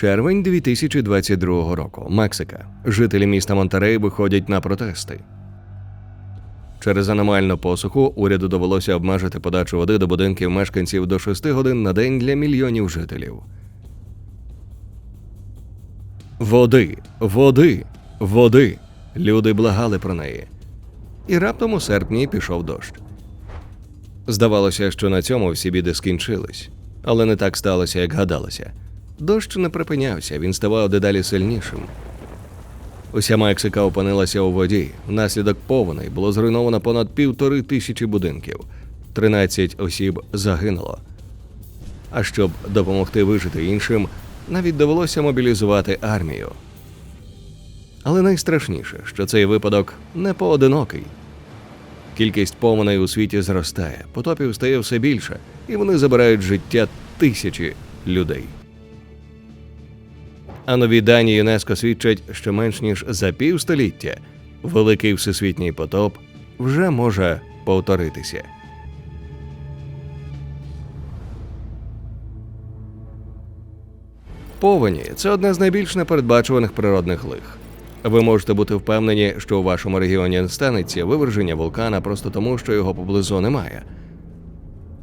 Червень 2022 року. Мексика. Жителі міста Монтерей виходять на протести. Через аномальну посуху уряду довелося обмежити подачу води до будинків мешканців до 6 годин на день для мільйонів жителів. Води, води, води. Люди благали про неї. І раптом у серпні пішов дощ. Здавалося, що на цьому всі біди скінчились, але не так сталося, як гадалося. Дощ не припинявся, він ставав дедалі сильнішим. Уся Мексика опинилася у воді. Внаслідок повеней було зруйновано понад півтори тисячі будинків. 13 осіб загинуло. А щоб допомогти вижити іншим, навіть довелося мобілізувати армію. Але найстрашніше, що цей випадок не поодинокий. Кількість повеней у світі зростає, потопів стає все більше, і вони забирають життя тисячі людей. А нові дані ЮНЕСКО свідчать, що менш ніж за півстоліття великий всесвітній потоп вже може повторитися. Повені це одне з найбільш непередбачуваних природних лих. Ви можете бути впевнені, що у вашому регіоні не станеться виверження вулкана просто тому, що його поблизу немає.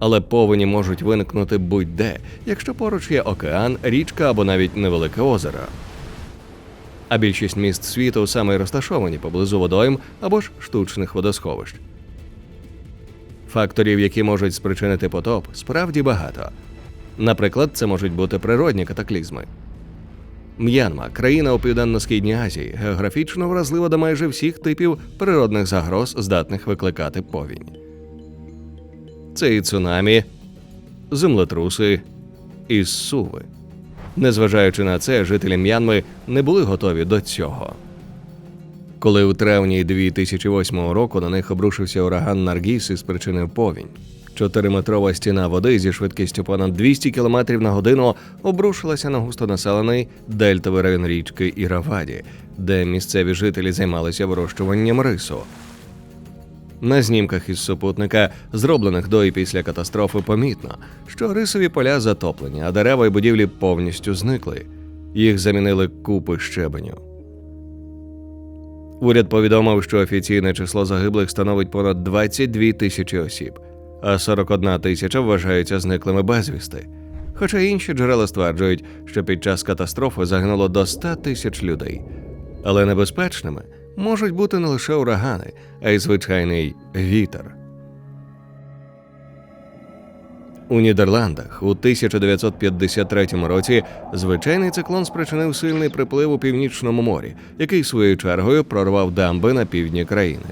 Але повені можуть виникнути будь-де, якщо поруч є океан, річка або навіть невелике озеро. А більшість міст світу саме розташовані поблизу водойм або ж штучних водосховищ. Факторів, які можуть спричинити потоп, справді багато. Наприклад, це можуть бути природні катаклізми. М'янма країна у південно-східній Азії, географічно вразлива до майже всіх типів природних загроз, здатних викликати повінь. Це і цунамі, землетруси, і суви. Незважаючи на це, жителі М'янми не були готові до цього. Коли у травні 2008 року на них обрушився ураган Наргіс і спричинив повінь. Чотириметрова стіна води зі швидкістю понад 200 км на годину обрушилася на густонаселений дельтовий район річки Іраваді, де місцеві жителі займалися вирощуванням рису. На знімках із супутника, зроблених до і після катастрофи, помітно, що рисові поля затоплені, а дерева й будівлі повністю зникли. Їх замінили купи щебеню. Уряд повідомив, що офіційне число загиблих становить понад 22 тисячі осіб, а 41 тисяча вважаються зниклими безвісти. Хоча інші джерела стверджують, що під час катастрофи загинуло до 100 тисяч людей. Але небезпечними можуть бути не лише урагани, а й звичайний вітер. У Нідерландах у 1953 році звичайний циклон спричинив сильний приплив у північному морі, який своєю чергою прорвав дамби на півдні країни.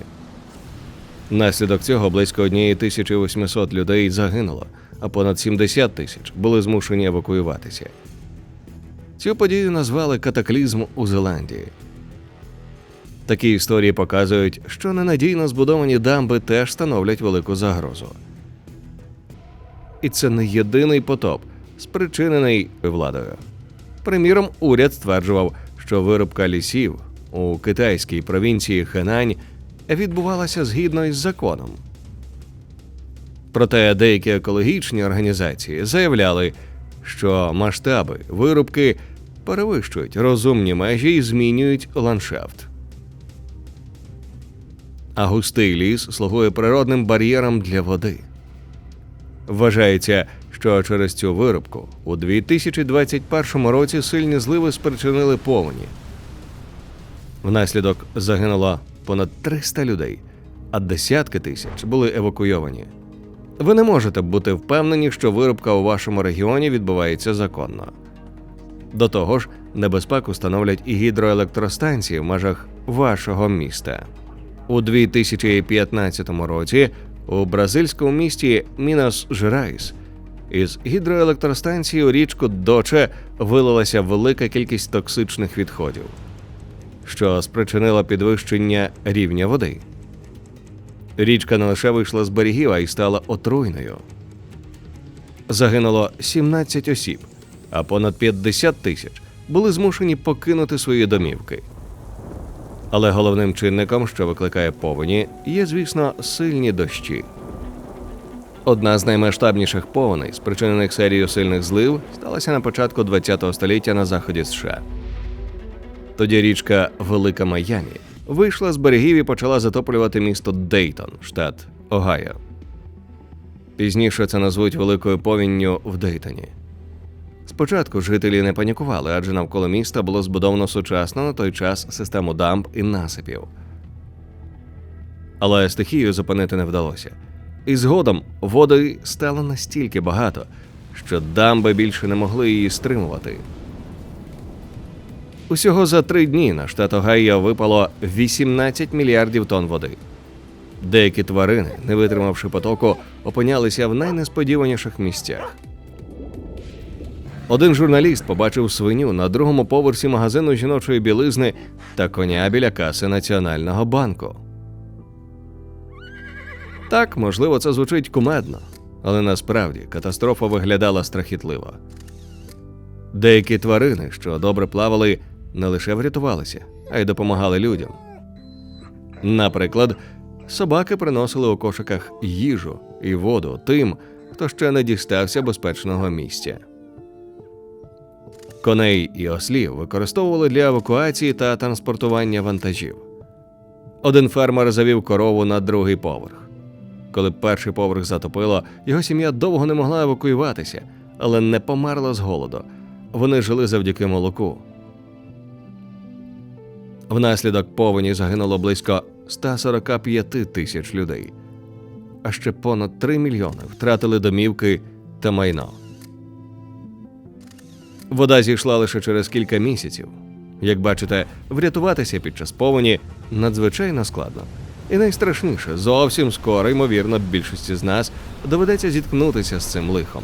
Наслідок цього близько 1800 людей загинуло, а понад 70 тисяч були змушені евакуюватися. Цю подію назвали катаклізм у Зеландії. Такі історії показують, що ненадійно збудовані дамби теж становлять велику загрозу. І це не єдиний потоп, спричинений владою. Приміром, уряд стверджував, що вирубка лісів у китайській провінції Хенань відбувалася згідно із законом. Проте деякі екологічні організації заявляли, що масштаби вирубки перевищують розумні межі і змінюють ландшафт. А густий ліс слугує природним бар'єром для води. Вважається, що через цю вирубку у 2021 році сильні зливи спричинили повені. Внаслідок загинуло понад 300 людей, а десятки тисяч були евакуйовані. Ви не можете бути впевнені, що вирубка у вашому регіоні відбувається законно. До того ж, небезпеку становлять і гідроелектростанції в межах вашого міста. У 2015 році у бразильському місті Мінас Жерайс із гідроелектростанції у річку Доче вилилася велика кількість токсичних відходів, що спричинило підвищення рівня води. Річка не лише вийшла з берегів, а й стала отруйною. Загинуло 17 осіб, а понад 50 тисяч були змушені покинути свої домівки. Але головним чинником, що викликає повені, є, звісно, сильні дощі. Одна з наймасштабніших повеней, спричинених серією сильних злив, сталася на початку ХХ століття на заході США. Тоді річка Велика Майамі вийшла з берегів і почала затоплювати місто Дейтон, штат Огайо. Пізніше це назвуть великою повінню в Дейтоні. Спочатку жителі не панікували, адже навколо міста було збудовано сучасну на той час систему дамб і насипів. Але стихію зупинити не вдалося. І згодом води стало настільки багато, що дамби більше не могли її стримувати. Усього за три дні на штат Огайо випало 18 мільярдів тонн води. Деякі тварини, не витримавши потоку, опинялися в найнесподіваніших місцях. Один журналіст побачив свиню на другому поверсі магазину жіночої білизни та коня біля каси Національного банку. Так, можливо, це звучить кумедно, але насправді катастрофа виглядала страхітливо. Деякі тварини, що добре плавали, не лише врятувалися, а й допомагали людям. Наприклад, собаки приносили у кошиках їжу і воду тим, хто ще не дістався безпечного місця. Коней і ослів використовували для евакуації та транспортування вантажів. Один фермер завів корову на другий поверх. Коли перший поверх затопило, його сім'я довго не могла евакуюватися, але не померла з голоду. Вони жили завдяки молоку. Внаслідок повені загинуло близько 145 тисяч людей, а ще понад 3 мільйони втратили домівки та майно. Вода зійшла лише через кілька місяців. Як бачите, врятуватися під час повені надзвичайно складно. І найстрашніше, зовсім скоро, ймовірно, більшості з нас доведеться зіткнутися з цим лихом.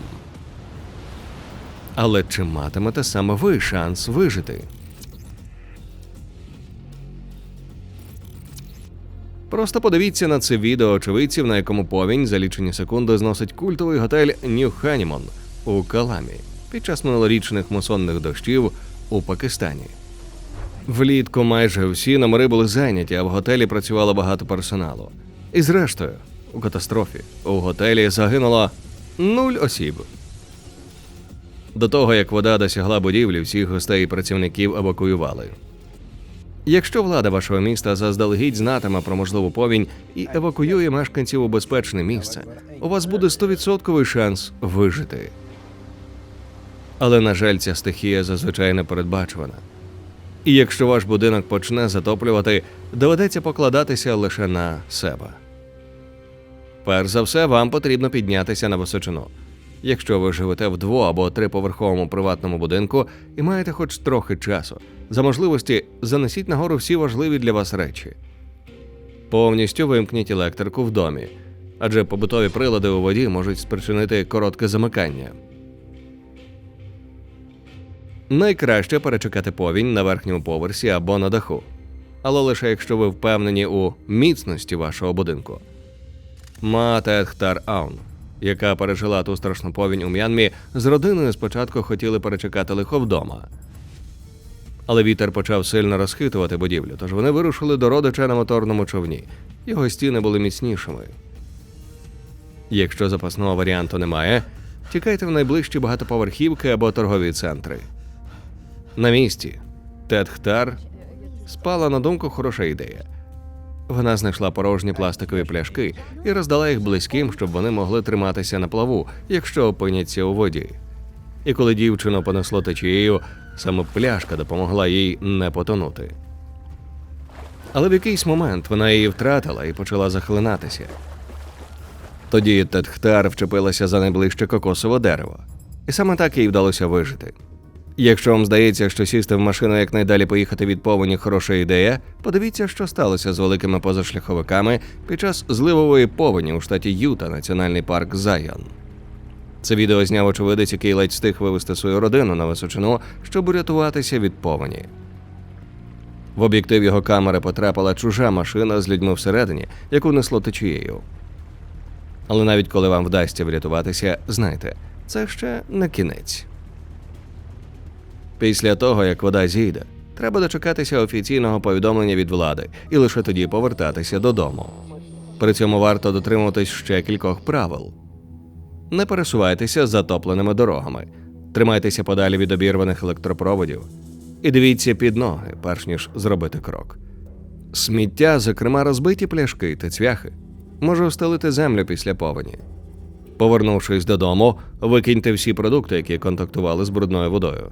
Але чи матимете саме ви шанс вижити? Просто подивіться на це відео очевидців, на якому повінь за лічені секунди зносить культовий готель Нью Ханімон у Каламі під час минулорічних мусонних дощів у Пакистані. Влітку майже всі номери були зайняті, а в готелі працювало багато персоналу. І зрештою, у катастрофі у готелі загинуло нуль осіб. До того як вода досягла будівлі, всіх гостей і працівників евакуювали. Якщо влада вашого міста заздалегідь знатиме про можливу повінь і евакуює мешканців у безпечне місце, у вас буде 100% шанс вижити. Але, на жаль, ця стихія зазвичай не передбачувана. І якщо ваш будинок почне затоплювати, доведеться покладатися лише на себе. Перш за все, вам потрібно піднятися на височину. Якщо ви живете в дво- або триповерховому приватному будинку і маєте хоч трохи часу, за можливості занесіть нагору всі важливі для вас речі. Повністю вимкніть електрику в домі, адже побутові прилади у воді можуть спричинити коротке замикання. Найкраще перечекати повінь на верхньому поверсі або на даху, але лише якщо ви впевнені у міцності вашого будинку. Мата Едхтар Аун, яка пережила ту страшну повінь у М'янмі, з родиною спочатку хотіли перечекати лихо вдома. Але вітер почав сильно розхитувати будівлю, тож вони вирушили до родича на моторному човні. Його стіни були міцнішими. Якщо запасного варіанту немає, тікайте в найближчі багатоповерхівки або торгові центри. На місці Тед Хтар спала на думку хороша ідея. Вона знайшла порожні пластикові пляшки і роздала їх близьким, щоб вони могли триматися на плаву, якщо опиняться у воді. І коли дівчину понесло течією, саме пляшка допомогла їй не потонути. Але в якийсь момент вона її втратила і почала захлинатися. Тоді Тетхтар вчепилася за найближче кокосове дерево, і саме так їй вдалося вижити. Якщо вам здається, що сісти в машину якнайдалі поїхати від повені хороша ідея, подивіться, що сталося з великими позашляховиками під час зливової повені у штаті Юта, національний парк Зайон. Це відео зняв очевидець, який ледь встиг вивести свою родину на височину, щоб урятуватися від повені. В об'єктив його камери потрапила чужа машина з людьми всередині, яку несло течією. Але навіть коли вам вдасться врятуватися, знайте, це ще не кінець. Після того, як вода зійде, треба дочекатися офіційного повідомлення від влади і лише тоді повертатися додому. При цьому варто дотримуватись ще кількох правил. Не пересувайтеся затопленими дорогами, тримайтеся подалі від обірваних електропроводів і дивіться під ноги, перш ніж зробити крок. Сміття, зокрема розбиті пляшки та цвяхи, може устелити землю після повені. Повернувшись додому, викиньте всі продукти, які контактували з брудною водою.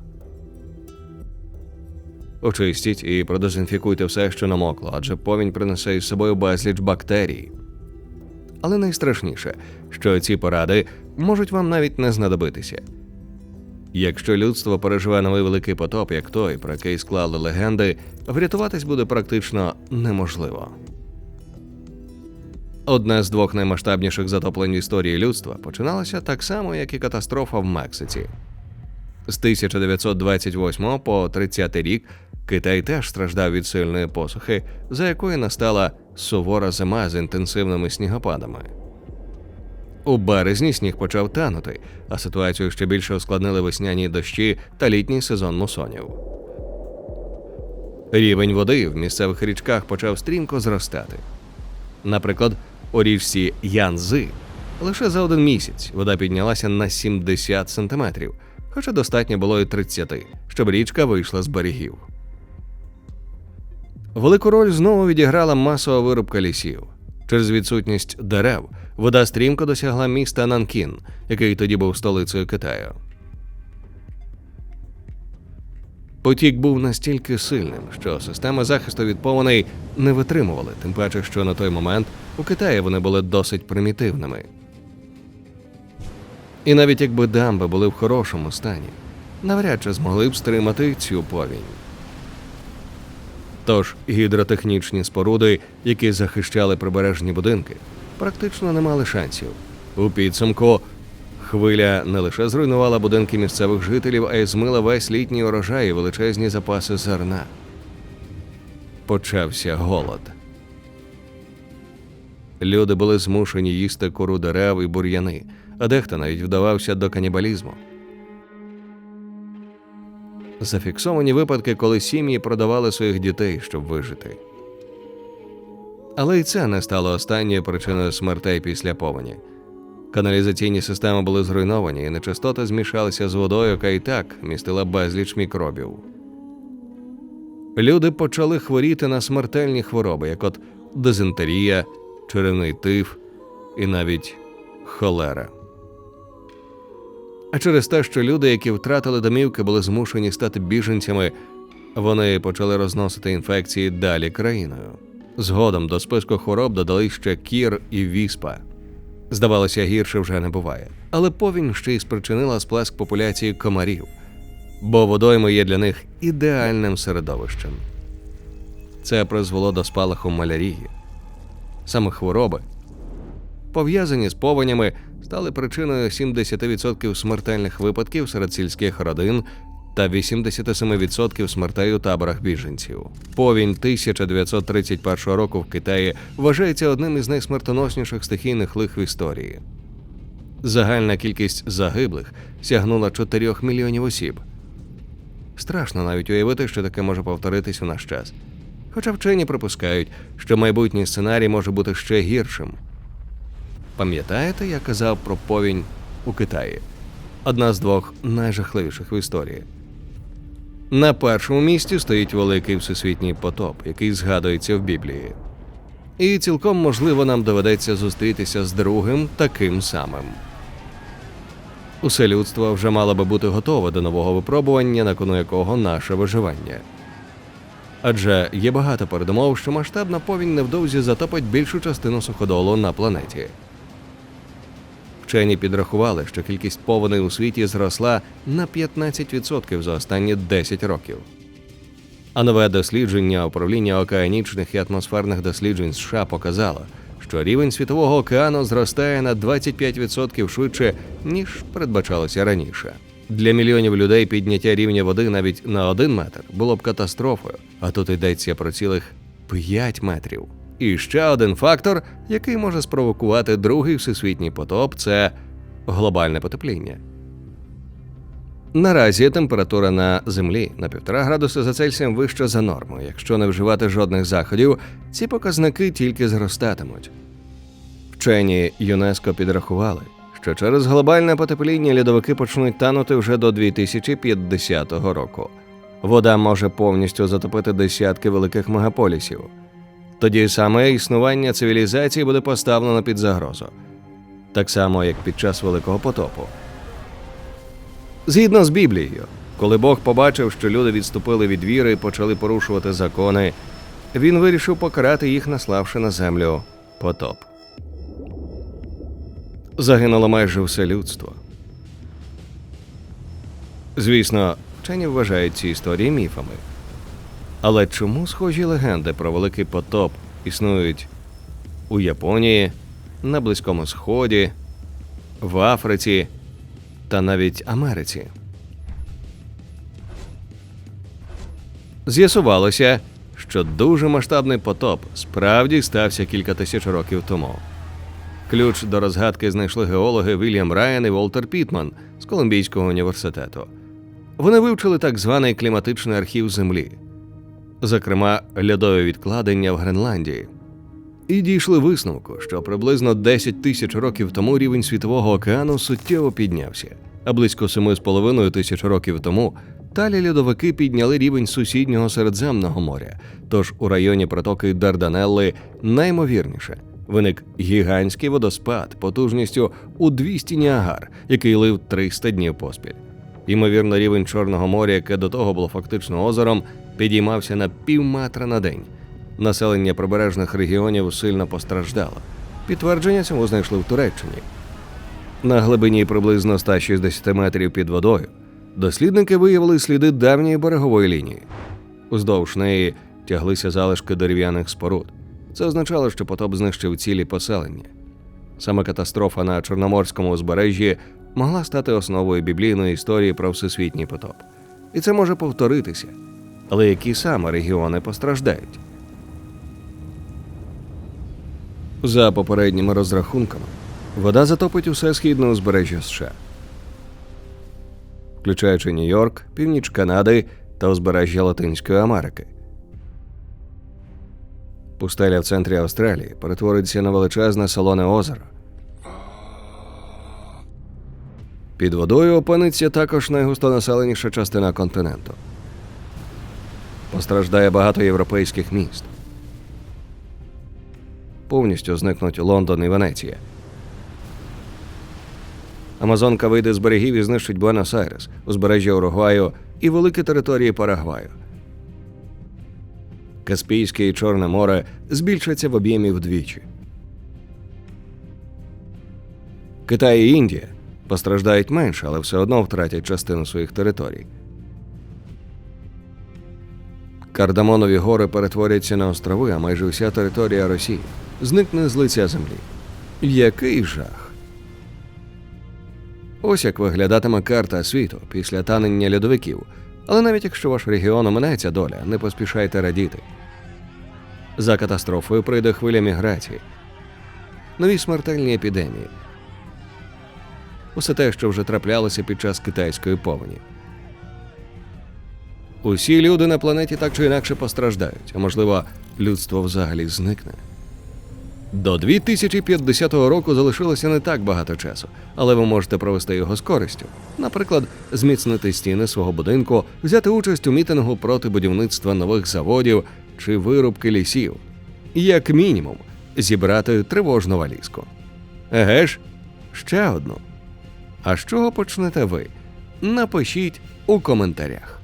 Очистіть і продезінфікуйте все, що намокло, адже повінь принесе із собою безліч бактерій. Але найстрашніше, що ці поради можуть вам навіть не знадобитися. Якщо людство переживе новий великий потоп, як той, про який склали легенди, врятуватись буде практично неможливо. Одне з двох наймасштабніших затоплень в історії людства починалося так само, як і катастрофа в Мексиці. З 1928 по 30 рік Китай теж страждав від сильної посухи, за якої настала сувора зима з інтенсивними снігопадами. У березні сніг почав танути, а ситуацію ще більше ускладнили весняні дощі та літній сезон мусонів. Рівень води в місцевих річках почав стрімко зростати. Наприклад, у річці Янзи лише за один місяць вода піднялася на 70 сантиметрів, хоча достатньо було і 30, щоб річка вийшла з берегів. Велику роль знову відіграла масова вирубка лісів. Через відсутність дерев вода стрімко досягла міста Нанкін, який тоді був столицею Китаю. Потік був настільки сильним, що системи захисту від повеней не витримували, тим паче, що на той момент у Китаї вони були досить примітивними. І навіть якби дамби були в хорошому стані, навряд чи змогли б стримати цю повінь. Тож гідротехнічні споруди, які захищали прибережні будинки, практично не мали шансів. У підсумку хвиля не лише зруйнувала будинки місцевих жителів, а й змила весь літній урожай і величезні запаси зерна. Почався голод. Люди були змушені їсти кору дерев і бур'яни, а дехто навіть вдавався до канібалізму. Зафіксовані випадки, коли сім'ї продавали своїх дітей, щоб вижити. Але й це не стало останньою причиною смертей після повені. Каналізаційні системи були зруйновані, і нечистоти змішалися з водою, яка і так містила безліч мікробів. Люди почали хворіти на смертельні хвороби, як от дизентерія, черевний тиф і навіть холера. А через те, що люди, які втратили домівки, були змушені стати біженцями, вони почали розносити інфекції далі країною. Згодом до списку хвороб додали ще кір і віспа. Здавалося, гірше вже не буває. Але повінь ще й спричинила сплеск популяції комарів, бо водойми є для них ідеальним середовищем. Це призвело до спалаху малярії. Саме хвороби, пов'язані з повенями, стали причиною 70% смертельних випадків серед сільських родин та 87% смертей у таборах біженців. Повінь 1931 року в Китаї вважається одним із найсмертоносніших стихійних лих в історії. Загальна кількість загиблих сягнула 4 мільйонів осіб. Страшно навіть уявити, що таке може повторитись у наш час. Хоча вчені припускають, що майбутній сценарій може бути ще гіршим. Пам'ятаєте, я казав про повінь у Китаї? Одна з двох найжахливіших в історії. На першому місці стоїть великий всесвітній потоп, який згадується в Біблії. І цілком можливо нам доведеться зустрітися з другим таким самим. Усе людство вже мало би бути готове до нового випробування, на кону якого наше виживання. Адже є багато передумов, що масштабна повінь невдовзі затопить більшу частину суходолу на планеті. Вчені підрахували, що кількість повеней у світі зросла на 15% за останні 10 років. А нове дослідження управління океанічних і атмосферних досліджень США показало, що рівень світового океану зростає на 25% швидше, ніж передбачалося раніше. Для мільйонів людей підняття рівня води навіть на один метр було б катастрофою, а тут йдеться про цілих 5 метрів. І ще один фактор, який може спровокувати другий всесвітній потоп, це глобальне потепління. Наразі температура на землі на 1,5 градуси за Цельсієм вища за норму. Якщо не вживати жодних заходів, ці показники тільки зростатимуть. Вчені ЮНЕСКО підрахували, що через глобальне потепління льодовики почнуть танути вже до 2050 року. Вода може повністю затопити десятки великих мегаполісів. Тоді саме існування цивілізації буде поставлено під загрозу, так само як під час Великого потопу. Згідно з Біблією, коли Бог побачив, що люди відступили від віри і почали порушувати закони, він вирішив покарати їх, наславши на землю потоп. Загинуло майже все людство. Звісно, вчені вважають ці історії міфами. Але чому схожі легенди про великий потоп існують у Японії, на Близькому Сході, в Африці та навіть Америці? З'ясувалося, що дуже масштабний потоп справді стався кілька тисяч років тому. Ключ до розгадки знайшли геологи Вільям Райан і Волтер Пітман з Колумбійського університету. Вони вивчили так званий кліматичний архів Землі, зокрема льодові відкладення в Гренландії, і дійшли висновку, що приблизно 10 тисяч років тому рівень світового океану суттєво піднявся, а близько 7,5 тисяч років тому талі льодовики підняли рівень сусіднього Середземного моря. Тож у районі протоки Дарданелли наймовірніше виник гігантський водоспад потужністю у 200 Ніагар, який лив 300 днів поспіль. Ймовірно, рівень Чорного моря, яке до того було фактично озером, підіймався на півметра на день. Населення прибережних регіонів сильно постраждало. Підтвердження цьому знайшли в Туреччині. На глибині приблизно 160 метрів під водою дослідники виявили сліди давньої берегової лінії. Уздовж неї тяглися залишки дерев'яних споруд. Це означало, що потоп знищив цілі поселення. Саме катастрофа на Чорноморському узбережжі могла стати основою біблійної історії про всесвітній потоп. І це може повторитися. Але які саме регіони постраждають? За попередніми розрахунками, вода затопить усе східне узбережжя США, включаючи Нью-Йорк, північ Канади та узбережжя Латинської Америки. Пустеля в центрі Австралії перетвориться на величезне солоне озеро. Під водою опиниться також найгустонаселеніша частина континенту. Постраждає багато європейських міст. Повністю зникнуть Лондон і Венеція. Амазонка вийде з берегів і знищить Буенос-Айрес, узбережжя Уругваю і великі території Парагваю. Каспійське і Чорне море збільшаться в об'ємі вдвічі. Китай і Індія постраждають менше, але все одно втратять частину своїх територій. Кардамонові гори перетворяться на острови, а майже вся територія Росії зникне з лиця землі. Який жах! Ось як виглядатиме карта світу після танення льодовиків. Але навіть якщо ваш регіон оминається доля, не поспішайте радіти. За катастрофою прийде хвиля міграції, нові смертельні епідемії. Усе те, що вже траплялося під час китайської повені. Усі люди на планеті так чи інакше постраждають, а можливо, людство взагалі зникне. До 2050 року залишилося не так багато часу, але ви можете провести його з користю. Наприклад, зміцнити стіни свого будинку, взяти участь у мітингу проти будівництва нових заводів чи вирубки лісів. Як мінімум, зібрати тривожну валізку. Еге ж, ще одну. А з чого почнете ви? Напишіть у коментарях.